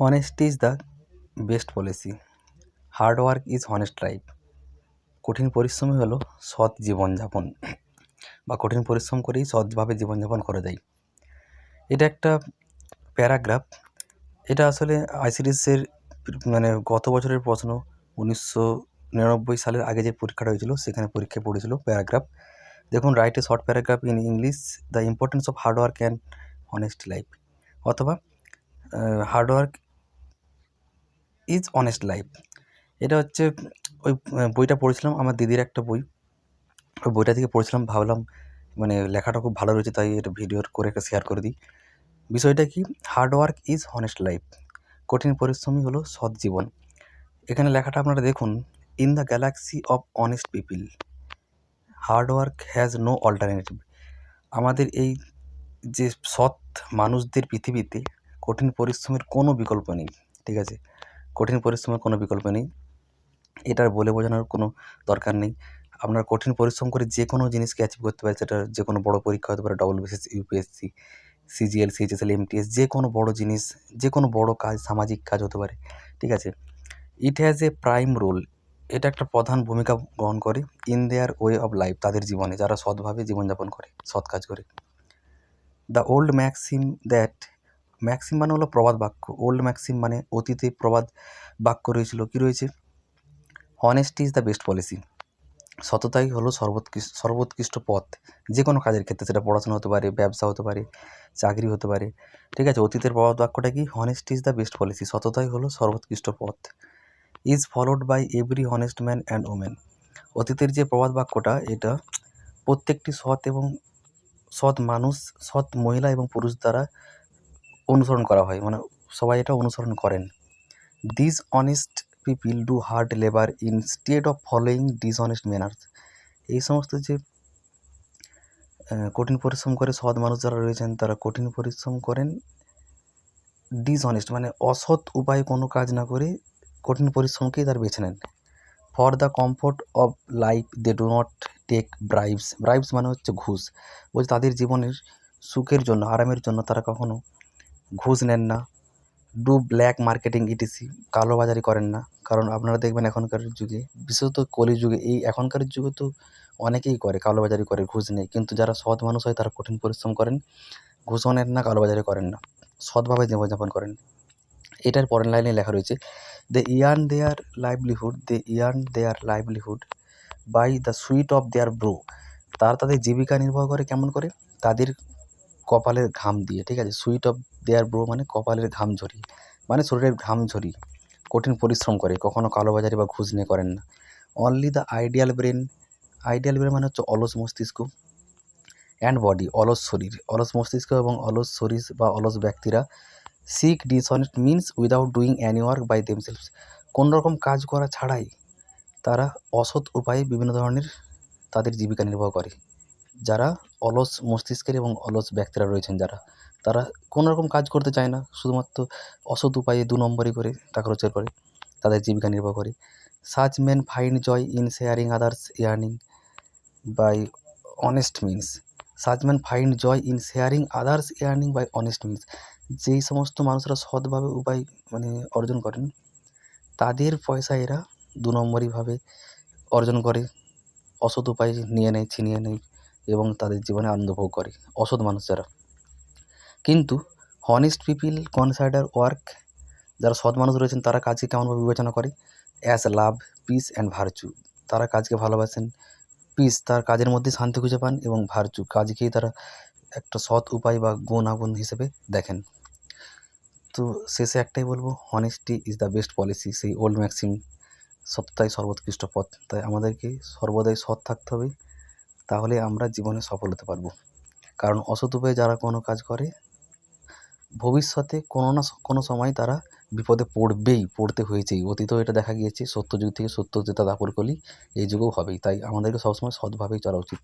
Honesty is the best policy hard work is honest life কঠিন পরিশ্রমই হলো সৎ জীবনযাপন। বা কঠিন পরিশ্রম করেই সৎভাবে জীবনযাপন করা যায়। এটা একটা প্যারাগ্রাফ। এটা আসলে আইসিডিএসের মানে গত বছরের প্রশ্ন, উনিশশো নিরানব্বই সালের আগে যে পরীক্ষাটা হয়েছিল, সেখানে পরীক্ষায় পড়েছিল প্যারাগ্রাফ। দেখুন write a short paragraph in English the importance of hard work and honest life অথবা hard work is honest life. এটা হচ্ছে, ওই বইটা পড়েছিলাম, আমার দিদির একটা বই। ওই বইটা থেকে পড়েছিলাম, ভাবলাম মানে লেখাটা খুব ভালো রয়েছে, তাই এটা ভিডিওর করে একটা শেয়ার করে দিই। বিষয়টা কি? Hard work is honest life কঠিন পরিশ্রমই হলো সৎ জীবন। এখানে লেখাটা আপনারা দেখুন in the galaxy of honest people hard work has no alternative আমাদের এই যে সৎ মানুষদের পৃথিবীতে কঠিন পরিশ্রমের কোনো বিকল্প নেই, ঠিক আছে? কঠিন পরিশ্রমের কোনো বিকল্প নেই। এটার বলে বোঝানোর কোনো দরকার নেই। আপনার কঠিন পরিশ্রম করে যে কোনো জিনিসকে অ্যাচিভ করতে পারে সেটা যে কোনো বড়ো পরীক্ষা হতে পারে double BCS UPSC CGL CHSL MTS যে কোনো বড়ো জিনিস, যে কোনো বড়ো কাজ, সামাজিক কাজ হতে পারে, ঠিক আছে? It has a prime role এটা একটা প্রধান ভূমিকা গ্রহণ করে in their way of life তাদের জীবনে, যারা সৎভাবে জীবনযাপন করে, সৎ কাজ করে। The old maxim that maxim মানে হলো প্রবাদ বাক্য। ওল্ড ম্যাক্সিম মানে অতীতে প্রবাদ বাক্য রয়েছিল। কী রয়েছে? Honesty is the best policy সততাই হলো সর্বোৎকৃষ্ট সর্বোৎকৃষ্ট পথ। যে কোনো কাজের ক্ষেত্রে সেটা পড়াশোনা হতে পারে, ব্যবসা হতে পারে, চাকরি হতে পারে। ঠিক আছে, অতীতের প্রবাদ বাক্যটা কি? Honesty is the best policy সততাই হলো সর্বোৎকৃষ্ট পথ। Is followed by every honest man and women অতীতের যে প্রবাদ বাক্যটা, এটা প্রত্যেকটি সৎ এবং সৎ মানুষ, সৎ মহিলা এবং পুরুষ দ্বারা অনুসরণ করা হয়। মানে সবাই এটা অনুসরণ করেন। This honest people do hard labour instead of following dishonest manners এই সমস্ত যে কঠিন পরিশ্রম করে সৎ মানুষ যারা রয়েছেন, তারা কঠিন পরিশ্রম করেন ডিসঅনেস্ট মানে অসৎ উপায়ে কোনো কাজ না করে কঠিন পরিশ্রমকেই তারা বেছে নেন। For the comfort of life they do not take bribes bribes মানে হচ্ছে ঘুষ। বলছে তাদের জীবনের সুখের জন্য, আরামের জন্য তারা কখনো ঘুষ নেন না। ডু ব্ল্যাক মার্কেটিং ইটিসি কালোবাজারি করেন না। কারণ আপনারা দেখবেন এখনকার যুগে, বিশেষত কলি যুগে, এই এখনকার যুগে তো অনেকেই করে কালোবাজারি করে, ঘুষ নেই কিন্তু যারা সৎ মানুষ হয়, তারা কঠিন পরিশ্রম করেন, ঘুষও নেন না কালোবাজারি করেন না। সৎভাবে জীবনযাপন করেন। এটার পরের লাইনে লেখা রয়েছে they earn their livelihood they earn their livelihood by the sweat of their brow তারা তাদের জীবিকা নির্বাহ করে কেমন করে? তাদের কপালের ঘাম দিয়ে, ঠিক আছে? সুইট অফ দেয়ার ব্রো মানে কপালের ঘাম ঝরিয়ে মানে শরীরের ঘাম ঝরিয়ে কঠিন পরিশ্রম করে, কখনো কালোবাজারি বা ঘুষ নিয়ে করেন না। Only the idle brain idle brain মানে হচ্ছে অলস মস্তিষ্ক অ্যান্ড বডি অলস শরীর। অলস মস্তিষ্ক এবং অলস শরীর বা অলস ব্যক্তিরা seek dishonest means without doing any work by themselves কোনো রকম কাজ করা ছাড়াই তারা অসৎ উপায়ে বিভিন্ন ধরনের তাদের জীবিকা নির্বাহ করে। যারা অলস মস্তিষ্কের এবং অলস ব্যক্তিরা রয়েছেন যারা, তারা কোনো রকম কাজ করতে চায় না, শুধুমাত্র অসৎ উপায়ে দু নম্বরই করে টাকা রোজগার করে, তাদের জীবিকা নির্বাহ করে। Such men find joy in sharing others earning by honest means such man find joy in sharing others earning by honest means যেই সমস্ত মানুষরা সৎভাবে উপায় মানে অর্জন করেন, তাদের পয়সা এরা দু নম্বরইভাবে অর্জন করে, অসৎ উপায় নিয়ে নেয়, ছিনিয়ে নেয়। এবং তাদের জীবনে আনন্দ ভোগ করে, অসৎ মানুষ যারা কিন্তু হনেস্ট পিপিল কনসাইডার ওয়ার্ক যারা সৎ মানুষ রয়েছেন, তারা কাজকে কেমনভাবে বিবেচনা করে? As love peace and virtue তারা কাজকে ভালোবাসেন পিস তার কাজের মধ্যে শান্তি খুঁজে পান এবং ভার্চু কাজকেই তারা একটা সৎ উপায় বা গুণাগুণ হিসেবে দেখেন। তো শেষে একটাই বলব honesty is the best policy সেই ওল্ড ম্যাক্সিম সত্যতাই সর্বোৎকৃষ্ট পথ। তাই আমাদেরকে সর্বদাই সৎ থাকতে হবে। তাহলে আমরা জীবনে সফল হতে পারব। কারণ অসৎ উপায়ে যারা কোনো কাজ করে, ভবিষ্যতে কোনো না কোনো সময় তারা বিপদে পড়বেই, পড়তে হয়েছেই। অতীতেও এটা দেখা গিয়েছে সত্য যুগ থেকে সত্য যেটা দাপর কলি এই যুগেও হবেই। তাই আমাদেরকে সবসময় সৎভাবেই চলা উচিত।